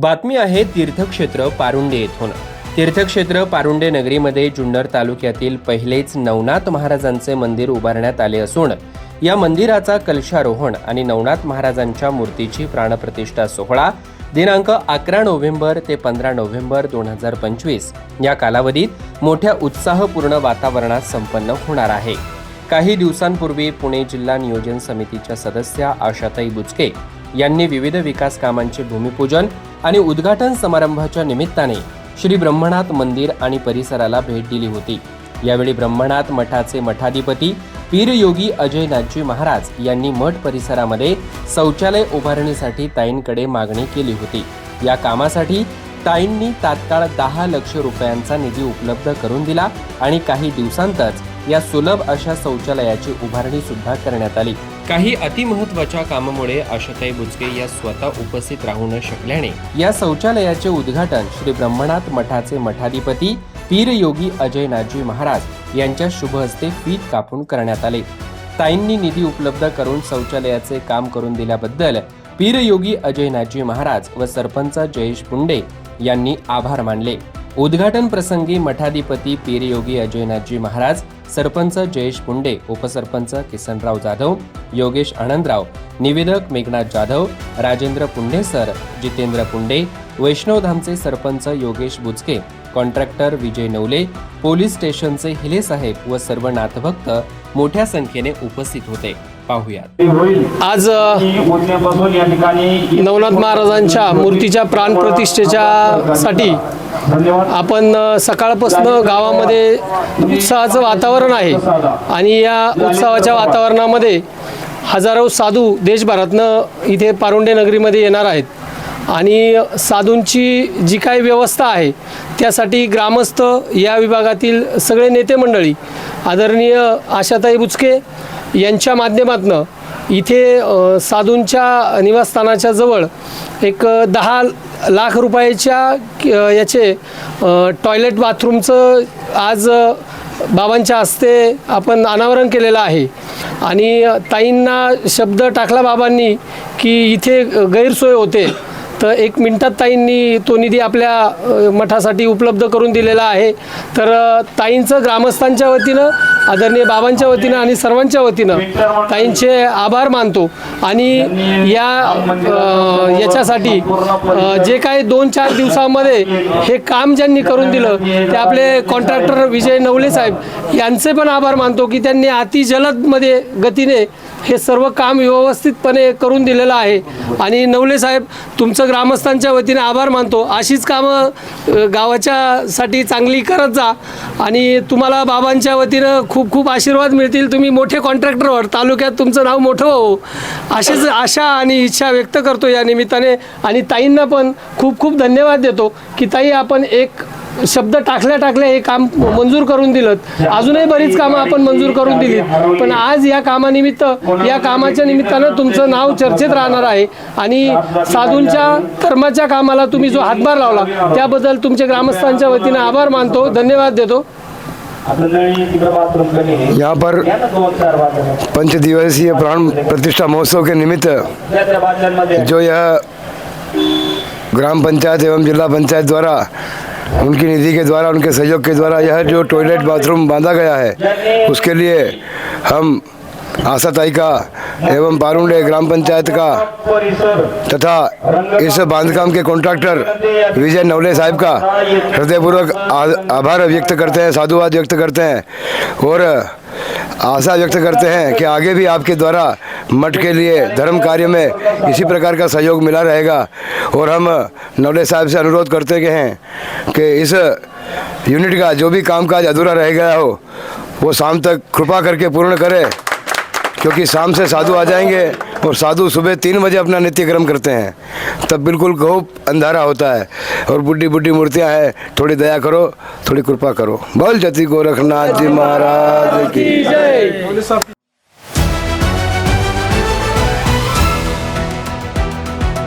बातमी आहे तीर्थक्षेत्र पारुंडे येथून. तीर्थक्षेत्र पारुंडे नगरीमध्ये जुन्नर तालुक्यातील पहिलेच नवनाथ महाराजांचे मंदिर उभारण्यात आले असून या मंदिराचा कलशारोहण आणि नवनाथ महाराजांच्या मूर्तीची प्राणप्रतिष्ठा सोहळा दिनांक अकरा नोव्हेंबर ते पंधरा नोव्हेंबर दोन हजार पंचवीस या कालावधीत मोठ्या उत्साहपूर्ण वातावरणात संपन्न होणार आहे. काही दिवसांपूर्वी पुणे जिल्हा नियोजन समितीच्या सदस्या आशाताई बुचके यांनी विविध विकास कामांचे भूमिपूजन आणि उद्घाटन समारंभाच्या निमित्ताने श्री ब्रह्मनाथ मंदिर आणि परिसराला भेट दिली होती. यावेळी ब्रह्मनाथ मठाचे मठाधिपती पीरयोगी अजय अजयनाथजी महाराज यांनी मठ परिसरामध्ये शौचालय उभारणीसाठी ताईंकडे मागणी केली होती. या कामासाठी ताईंनी तात्काळ दहा लक्ष रुपयांचा निधी उपलब्ध करून दिला आणि काही दिवसांतच या सुलभ अशा शौचालयाची उभारणी सुद्धा करण्यात आली. काही अतिमहत्वाच्या कामामुळे आशाताई बुचके या स्वतः उपस्थित राहू न शकल्याने या शौचालयाचे उद्घाटन श्री ब्रह्मनाथ मठाचे मठाधिपती पीर योगी अजयनाथजी महाराज यांच्या शुभ हस्ते फीत कापून करण्यात आले. ताईंनी निधी उपलब्ध करून शौचालयाचे काम करून दिल्याबद्दल पीर योगी अजयनाथजी महाराज व सरपंच जयेश पुंडे यांनी आभार मानले. उद्घाटन प्रसंगी मठाधिपती पीर योगी अजयनाथजी महाराज सरपंच जयेश पुंडे उपसरपंच किसनराव जाधव योगेश आनंदराव निवेदक मेघनाथ जाधव राजेंद्र पुंडे सर जितेंद्र पुंडे वैष्णवधामचे सरपंच योगेश बुचके कॉन्ट्रॅक्टर विजय नवले पोलीस स्टेशनचे हिले साहेब व सर्व नाथभक्त मोठ्या संख्येने उपस्थित होते. पाहुयात. आज नवनाथ महाराजांच्या मूर्तीच्या प्राणप्रतिष्ठेच्या साठी आपण सकाळपासून गावामध्ये उत्साहाचं वातावरण आहे. आणि या उत्सवाच्या वातावरणामध्ये हजारो साधू देशभरातनं इथे पारुंडे नगरीमध्ये येणार आहेत. आणि साधूंची जी काही व्यवस्था आहे त्यासाठी ग्रामस्थ या विभागातील सगळे नेते मंडळी आदरणीय आशाताई बुचके यांच्या माध्यमातनं इथे साधूंच्या निवासस्थानाच्या जवळ एक दहा लाख रुपयाच्या याचे टॉयलेट बाथरूमचं आज बाबांच्या हस्ते आपण अनावरण केलेलं आहे. आणि ताईंना शब्द टाकला बाबांनी की इथे गैरसोय होते. तर एक मिनटात ताईंनी तो निधी आपल्या मठासाठी उपलब्ध करून दिलेला आहे. तर ताईंचं ग्रामस्थांच्या वतीनं आदरणीय बाबांच्या वतीनं आणि सर्वांच्या वतीनं ताईंचे आभार मानतो. आणि या याच्यासाठी जे काही दोन चार दिवसामध्ये हे काम ज्यांनी करून दिलं ते आपले कॉन्ट्रॅक्टर विजय नवले साहेब यांचे पण आभार मानतो की त्यांनी अति जलदमध्ये गतीने हे सर्व काम व्यवस्थितपणे करून दिलेलं आहे. आणि नवले साहेब तुमचं ग्रामस्थांच्या वतीने आभार मानतो. अशीच कामं गावाच्यासाठी गावाच्या साठी चांगली करत जा. आणि तुम्हाला बाबांच्या वतीनं खूप खूप आशीर्वाद मिळतील. तुम्ही मोठे कॉन्ट्रॅक्टरवर तालुक्यात तुमचं नाव मोठं हो. अशीच आशा आणि इच्छा व्यक्त करतो या निमित्ताने. आणि ताईंना पण खूप खूप धन्यवाद देतो. की ताई आपण एक शब्द टाकल्या टाकल्या हे काम मंजूर करून दिलं. अजूनही बरीच कामं आपण मंजूर करून दिली. पण आज या कामानिमित्त या कामाच्या निमित्तानं तुमचं नाव चर्चेत राहणार आहे. आणि साधूंच्या कर्माच्या कामाला तुम्ही जो हातभार लावला त्याबद्दल तुमच्या ग्रामस्थांच्या वतीनं आभार मानतो. धन्यवाद देतो. यहाँ पर पंच दिवसीय प्राण प्रतिष्ठा महोत्सव के निमित्त जो यह ग्राम पंचायत एवं जिला पंचायत द्वारा उनकी निधि के द्वारा, उनके सहयोग के द्वारा यह जो टॉयलेट बाथरूम बांधा गया है, उसके लिए हम आशा ताई का एवं पारुंडे ग्राम पंचायत का तथा इस बांधकाम के कॉन्ट्रैक्टर विजय नवले साहब का हृदयपूर्वक आभार व्यक्त करते हैं, साधुवाद व्यक्त करते हैं और आशा व्यक्त करते हैं कि आगे भी आपके द्वारा मठ के लिए धर्म कार्य में इसी प्रकार का सहयोग मिला रहेगा। और हम नवले साहब से अनुरोध करते गए हैं कि इस यूनिट का जो भी कामकाज अधूरा रह गया हो, वो शाम तक कृपा करके पूर्ण करें, क्योंकि शाम से साधु आ जाएँगे और साधु सुबह तीन बजे अपना नित्य क्रम करते हैं। तब बिल्कुल खूब अंधारा होता है और बुढ़ी बुढ़ी मूर्तियाँ हैं। थोड़ी दया करो, थोड़ी कृपा करो। बोल जति गोरखनाथ जी महाराज की